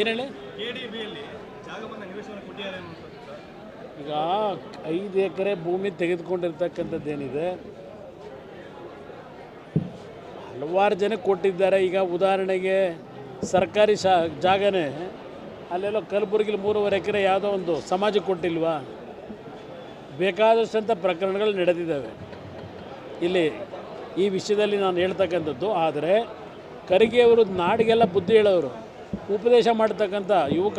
ಏನು ಹೇಳಿ? ಈಗ ಐದು ಎಕರೆ ಭೂಮಿ ತೆಗೆದುಕೊಂಡಿರ್ತಕ್ಕಂಥದ್ದೇನಿದೆ. ಹಲವಾರು ಜನಕ್ಕೆ ಕೊಟ್ಟಿದ್ದಾರೆ. ಈಗ ಉದಾಹರಣೆಗೆ ಸರ್ಕಾರಿ ಶಾ ಜಾಗನೇ ಅಲ್ಲೆಲ್ಲೋ ಕಲಬುರಗಿಲಿ ಮೂರುವರೆ ಎಕರೆ ಯಾವುದೋ ಒಂದು ಸಮಾಜ ಕೊಟ್ಟಿಲ್ವಾ? ಬೇಕಾದಷ್ಟಂಥ ಪ್ರಕರಣಗಳು ನಡೆದಿದ್ದಾವೆ. ಇಲ್ಲಿ ಈ ವಿಷಯದಲ್ಲಿ ನಾನು ಹೇಳ್ತಕ್ಕಂಥದ್ದು ಆದರೆ ಖರ್ಗೆಯವರು ನಾಡಿಗೆಲ್ಲ ಬುದ್ಧಿ ಹೇಳೋರು. ಉಪದೇಶ ಮಾಡ್ತಕ್ಕಂಥ ಯುವಕ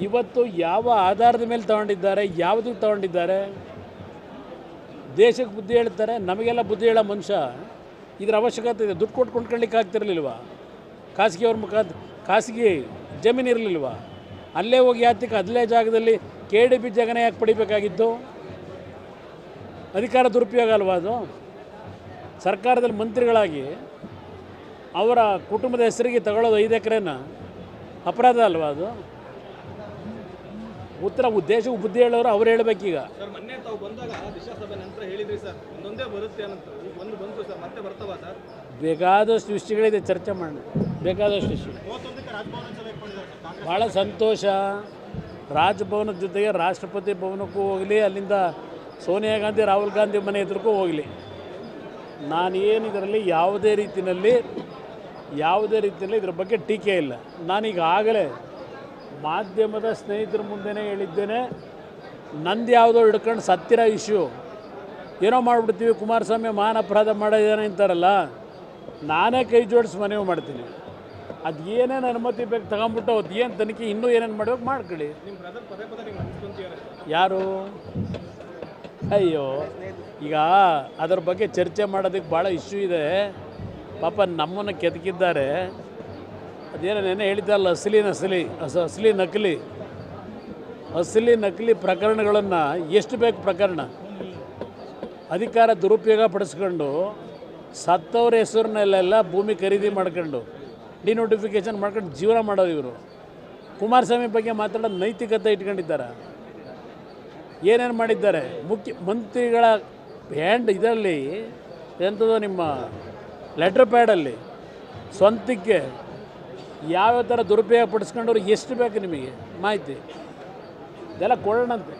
ಇವತ್ತು ಯಾವ ಆಧಾರದ ಮೇಲೆ ತಗೊಂಡಿದ್ದಾರೆ, ಯಾವುದಕ್ಕೆ ತಗೊಂಡಿದ್ದಾರೆ? ದೇಶಕ್ಕೆ ಬುದ್ಧಿ ಹೇಳ್ತಾರೆ, ನಮಗೆಲ್ಲ ಬುದ್ಧಿ ಹೇಳೋ ಮನುಷ್ಯ ಇದರ ಅವಶ್ಯಕತೆ ಇದೆ. ದುಡ್ಡು ಕೊಟ್ಟು ಕೊಂಡ್ಕೊಳ್ಳಿಕ್ಕೆ ಆಗ್ತಿರಲಿಲ್ವ? ಖಾಸಗಿಯವ್ರ ಮುಖಾಂತರ, ಖಾಸಗಿ ಜಮೀನು ಇರಲಿಲ್ವ? ಅಲ್ಲೇ ಹೋಗಿ ಯಾತಕ್ಕೆ ಅದಲೇ ಜಾಗದಲ್ಲಿ ಕೆ ಡಿ ಬಿ ಜಗನ ಯಾಕೆ ಪಡಿಬೇಕಾಗಿತ್ತು. ಅಧಿಕಾರ ದುರುಪಯೋಗ ಅಲ್ವಾ ಅದು? ಸರ್ಕಾರದಲ್ಲಿ ಮಂತ್ರಿಗಳಾಗಿ ಅವರ ಕುಟುಂಬದ ಹೆಸರಿಗೆ ತಗೊಳ್ಳೋದು ಐದು ಎಕರೆನ? ಅಪರಾಧ ಅಲ್ವಾ ಅದು? ಉತ್ತರ ಉದ್ದೇಶ ಬುದ್ಧಿ ಹೇಳೋರು ಅವ್ರು ಹೇಳಬೇಕೀಗ. ಬೇಕಾದಷ್ಟು ವಿಷಯಗಳಿದೆ ಚರ್ಚೆ ಮಾಡಿ ಬೇಕಾದಷ್ಟು ವಿಷಯ. ಭಾಳ ಸಂತೋಷ. ರಾಜಭವನದ ಜೊತೆಗೆ ರಾಷ್ಟ್ರಪತಿ ಭವನಕ್ಕೂ ಹೋಗಲಿ ಅಲ್ಲಿಂದ ಸೋನಿಯಾ ಗಾಂಧಿ ರಾಹುಲ್ ಗಾಂಧಿ ಮನೆ ಎದುರಿಗೂ ಹೋಗಲಿ. ನಾನು ಇದರಲ್ಲಿ ಯಾವುದೇ ರೀತಿಯಲ್ಲಿ ಯಾವುದೇ ರೀತಿಯಲ್ಲಿ ಇದ್ರ ಬಗ್ಗೆ ಟೀಕೆ ಇಲ್ಲ. ನಾನೀಗಾಗಲೇ ಮಾಧ್ಯಮದ ಸ್ನೇಹಿತರ ಮುಂದೆನೇ ಹೇಳಿದ್ದೇನೆ ನಂದು ಯಾವುದೋ ಹಿಡ್ಕೊಂಡು ಸತ್ತಿರ ಇಶ್ಯೂ. ಏನೋ ಮಾಡಿಬಿಡ್ತೀವಿ ಕುಮಾರಸ್ವಾಮಿ ಮಾನ ಅಪರಾಧ ಮಾಡಿದ್ದಾನೆ ಅಂತಾರಲ್ಲ ನಾನೇ ಕೈ ಜೋಡಿಸಿ ಮನವಿ ಮಾಡ್ತೀನಿ. ಅದು ಏನೇನು ಅನುಮತಿ ಬೇಕು ತಗೊಂಬಿಟ್ಟು ಅದು ಏನು ತನಿಖೆ ಇನ್ನೂ ಏನೇನು ಮಾಡ್ಬೇಕು ಮಾಡ್ಕೊಳ್ಳಿ. ಯಾರು? ಅಯ್ಯೋ ಈಗ ಅದ್ರ ಬಗ್ಗೆ ಚರ್ಚೆ ಮಾಡೋದಕ್ಕೆ ಭಾಳ ಇಶ್ಯೂ ಇದೆ. ಪಾಪ ನಮ್ಮನ್ನು ಕೆದಕಿದ್ದಾರೆ. ಅದೇನೋ ನೆನೆ ಹೇಳಿದ್ದಲ್ಲ ಅಸಲಿ ನಸಲಿ ಅಸ ಅಸಲಿ ನಕಲಿ. ಅಸಲಿ ನಕಲಿ ಪ್ರಕರಣಗಳನ್ನು ಎಷ್ಟು ಬೇಕು ಪ್ರಕರಣ? ಅಧಿಕಾರ ದುರುಪಯೋಗ ಪಡಿಸ್ಕೊಂಡು ಸತ್ತವ್ರ ಹೆಸರಿನಲ್ಲೆಲ್ಲ ಭೂಮಿ ಖರೀದಿ ಮಾಡ್ಕೊಂಡು, ಡಿನೋಟಿಫಿಕೇಷನ್ ಮಾಡ್ಕೊಂಡು ಜೀವನ ಮಾಡೋದು ಇವರು. ಕುಮಾರಸ್ವಾಮಿ ಬಗ್ಗೆ ಮಾತಾಡೋ ನೈತಿಕತೆ ಇಟ್ಕೊಂಡಿದ್ದಾರೆ? ಏನೇನು ಮಾಡಿದ್ದಾರೆ? ಮುಖ್ಯ ಮಂತ್ರಿಗಳ ಹ್ಯಾಂಡ್ ಇದರಲ್ಲಿ ಎಂಥದೋ ನಿಮ್ಮ ಲೆಟ್ರ್ ಪ್ಯಾಡಲ್ಲಿ ಸ್ವಂತಕ್ಕೆ ಯಾವ್ಯಾವ ಥರ ದುರುಪಯೋಗ ಪಡಿಸ್ಕೊಂಡವ್ರಿಗೆ ಎಷ್ಟು ಬೇಕು ನಿಮಗೆ ಮಾಹಿತಿ? ಇದೆಲ್ಲ ಕೊಡೋಣಂತೆ.